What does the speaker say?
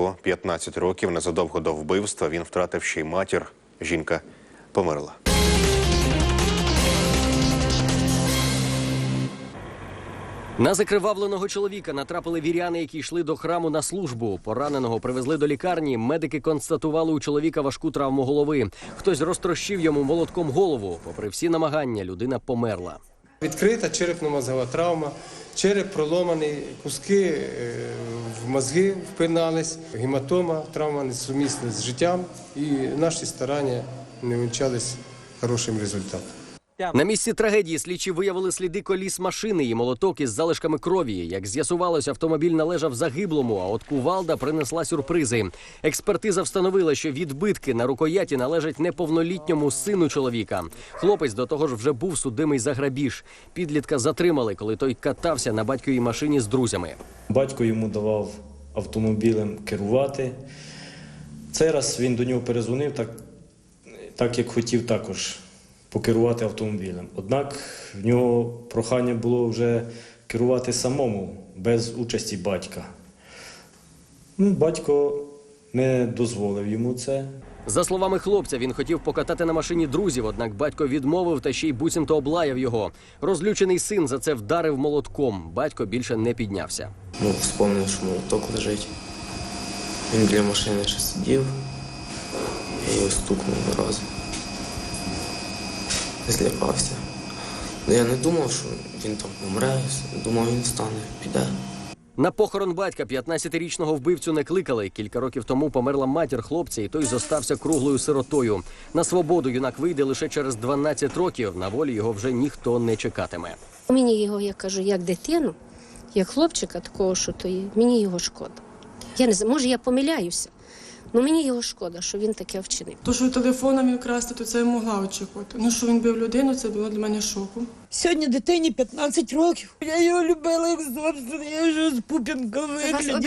Всього 15 років незадовго до вбивства він втратив ще й матір. Жінка померла. На закривавленого чоловіка натрапили віряни, які йшли до храму на службу. Пораненого привезли до лікарні. Медики констатували у чоловіка важку травму голови. Хтось розтрощив йому молотком голову. Попри всі намагання, людина померла. Відкрита черепно-мозгова травма, череп проломаний, куски е, в мозги впинались, гематома, травма несумісна з життям, і наші старання не вінчались хорошим результатом. На місці трагедії слідчі виявили сліди коліс машини і молоток із залишками крові. Як з'ясувалось, автомобіль належав загиблому, а от кувалда принесла сюрпризи. Експертиза встановила, що відбитки на рукояті належать неповнолітньому сину чоловіка. Хлопець до того ж вже був судимий за грабіж. Підлітка затримали, коли той катався на батьковій машині з друзями. Батько йому давав автомобілем керувати. Цей раз він до нього перезвонив, так, так як хотів також покерувати автомобілем. Однак в нього прохання було вже керувати самому, без участі батька. Ну, батько не дозволив йому це. За словами хлопця, він хотів покатати на машині друзів, однак батько відмовив та ще й буцімто облаяв його. Розлючений син за це вдарив молотком. Батько більше не піднявся. Ну, вспомнив, що молоток лежить. Він біля машини ще сидів. Я його стукнув рази. Злякався. Ну, я не думав, що він там помре. Думав, він встане, піде. На похорон батька 15-річного вбивцю не кликали. Кілька років тому померла матір хлопця, і той зостався круглою сиротою. На свободу юнак вийде лише через 12 років. На волі його вже ніхто не чекатиме. Мені його, я кажу, як дитину, як хлопчика такого, що то є, мені його шкода. Я не знаю, може, я помиляюся, але мені його шкода, що він таке вчинив. То, що телефоном він красти, то це я могла очікувати. Ну, що він бив людину, це було для мене шоком. Сьогодні дитині 15 років. Я його любила як завжди, я його з пупінка Це